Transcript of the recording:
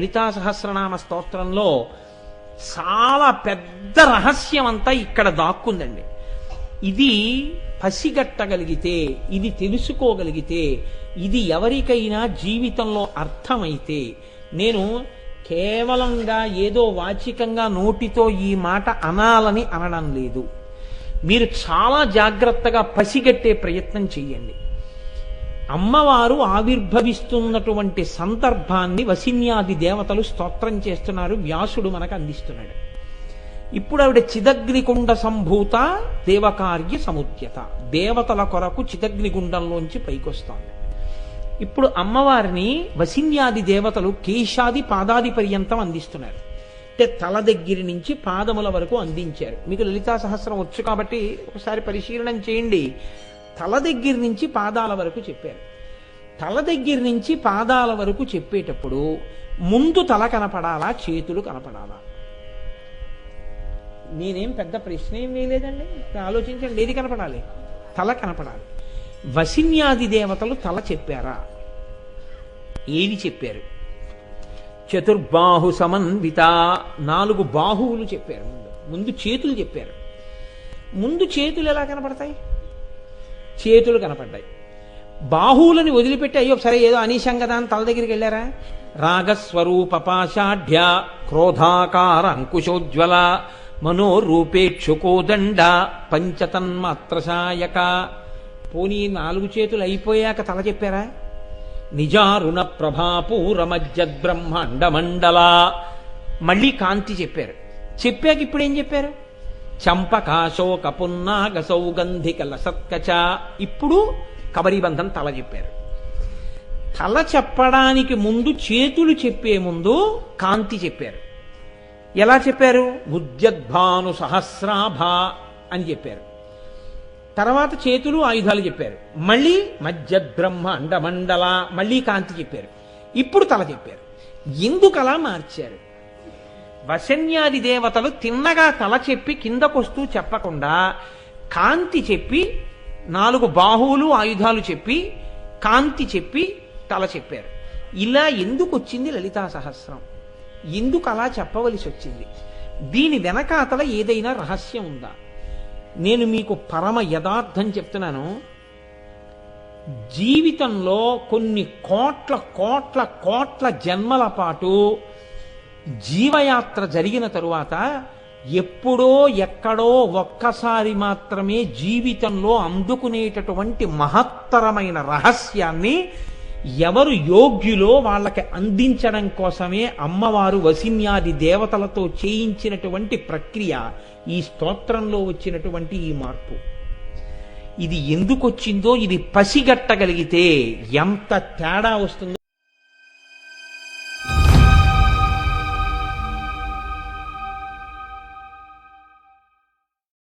లలితా సహస్రనామ స్తోత్రంలో చాలా పెద్ద రహస్యం అంతా ఇక్కడ దాక్కుందండి. ఇది పసిగట్టగలిగితే ఇది తెలుసుకోగలిగితే ఇది ఎవరికైనా జీవితంలో అర్థమైతే నేను కేవలంగా ఏదో వాచికంగా నోటితో ఈ మాట అనాలని అనడం లేదు. మీరు చాలా జాగ్రత్తగా పసిగట్టే ప్రయత్నం చేయండి అమ్మవారు ఆవిర్భవిస్తున్నటువంటి సందర్భాన్ని వసిన్యాది దేవతలు స్తోత్రం చేస్తున్నారు వ్యాసుడు మనకు అందిస్తున్నాడు. ఇప్పుడు ఆవిడ చిదగ్నికుండ సంభూత దేవకార్య సముద్యత. దేవతల కొరకు చిదగ్నిగుండంలోంచి పైకొస్తోంది. ఇప్పుడు అమ్మవారిని వసిన్యాది దేవతలు కేశాది పాదాది పర్యంతం అందిస్తున్నారు. అంటే తల దగ్గర నుంచి పాదముల వరకు అందించారు. మీకు లలితా సహస్రం వచ్చు కాబట్టి ఒకసారి పరిశీలనం చేయండి. తల దగ్గర నుంచి పాదాల వరకు చెప్పారు. తల దగ్గర నుంచి పాదాల వరకు చెప్పేటప్పుడు ముందు తల కనపడాలా చేతులు కనపడాలా? నేనేం పెద్ద ప్రశ్న ఏం వేయలేదండి. ఆలోచించండి ఏది కనపడాలి? తల కనపడాలి. వసిన్యాది దేవతలు తల చెప్పారా? ఏది చెప్పారు? చతుర్బాహు సమన్విత నాలుగు బాహువులు చెప్పారు ముందు. ముందు చేతులు చెప్పారు. ముందు చేతులు ఎలా కనపడతాయి? చేతులు కనపడ్డాయి. బాహువులని వదిలిపెట్టి అయ్యో సరే ఏదో అనీశం కదా అని తల దగ్గరికి వెళ్ళారా? రాగస్వరూప పాషాఢ్య క్రోధాకార అంకుశోజ్వల మనోరూపేక్షుకోదండ పంచతన్మాత్రసాయక పోనీ నాలుగు చేతులు అయిపోయాక తల చెప్పారా? నిజారుణ ప్రభాపూరమజ్జద్ మండల మళ్ళీ కాంతి చెప్పారు. చెప్పాక ఇప్పుడేం చెప్పారు? చంపకాశోక పున్నాగ సౌగంధిక లసత్కచ ఇప్పుడు కబరీబంధం తల చెప్పారు తల చెప్పడానికి ముందు చేతులు చెప్పే ముందు కాంతి చెప్పారు. ఎలా చెప్పారు? ఉద్యద్భాను సహస్రాభ అని చెప్పారు. తర్వాత చేతులు ఆయుధాలు చెప్పారు. మళ్ళీ మధ్యబ్రహ్మ అండమండల మళ్ళీ కాంతి చెప్పారు. ఇప్పుడు తల చెప్పారు. ఎందుకలా మార్చారు? వశన్యాది దేవతలు తిన్నగా తల చెప్పి కిందకొస్తూ చెప్పకుండా కాంతి చెప్పి నాలుగు బాహువులు ఆయుధాలు చెప్పి కాంతి చెప్పి తల చెప్పారు. ఇలా ఎందుకు వచ్చింది లలితా సహస్రం? ఎందుకు అలా చెప్పవలసి వచ్చింది? దీని వెనకాతల ఏదైనా రహస్యం ఉందా? నేను మీకు పరమ యథార్థం చెప్తున్నాను. జీవితంలో కొన్ని కోట్ల కోట్ల కోట్ల జన్మల పాటు జీవయాత్ర జరిగిన తరువాత ఎప్పుడో ఎక్కడో ఒక్కసారి మాత్రమే జీవితంలో అందుకునేటటువంటి మహత్తరమైన రహస్యాన్ని ఎవరు యోగ్యులో వాళ్ళకి అందించడం కోసమే అమ్మవారు వసిన్యాది దేవతలతో చేయించినటువంటి ప్రక్రియ ఈ స్తోత్రంలో వచ్చినటువంటి ఈ మార్పు. ఇది ఎందుకు వచ్చిందో ఇది పసిగట్టగలిగితే ఎంత తేడా వస్తుందో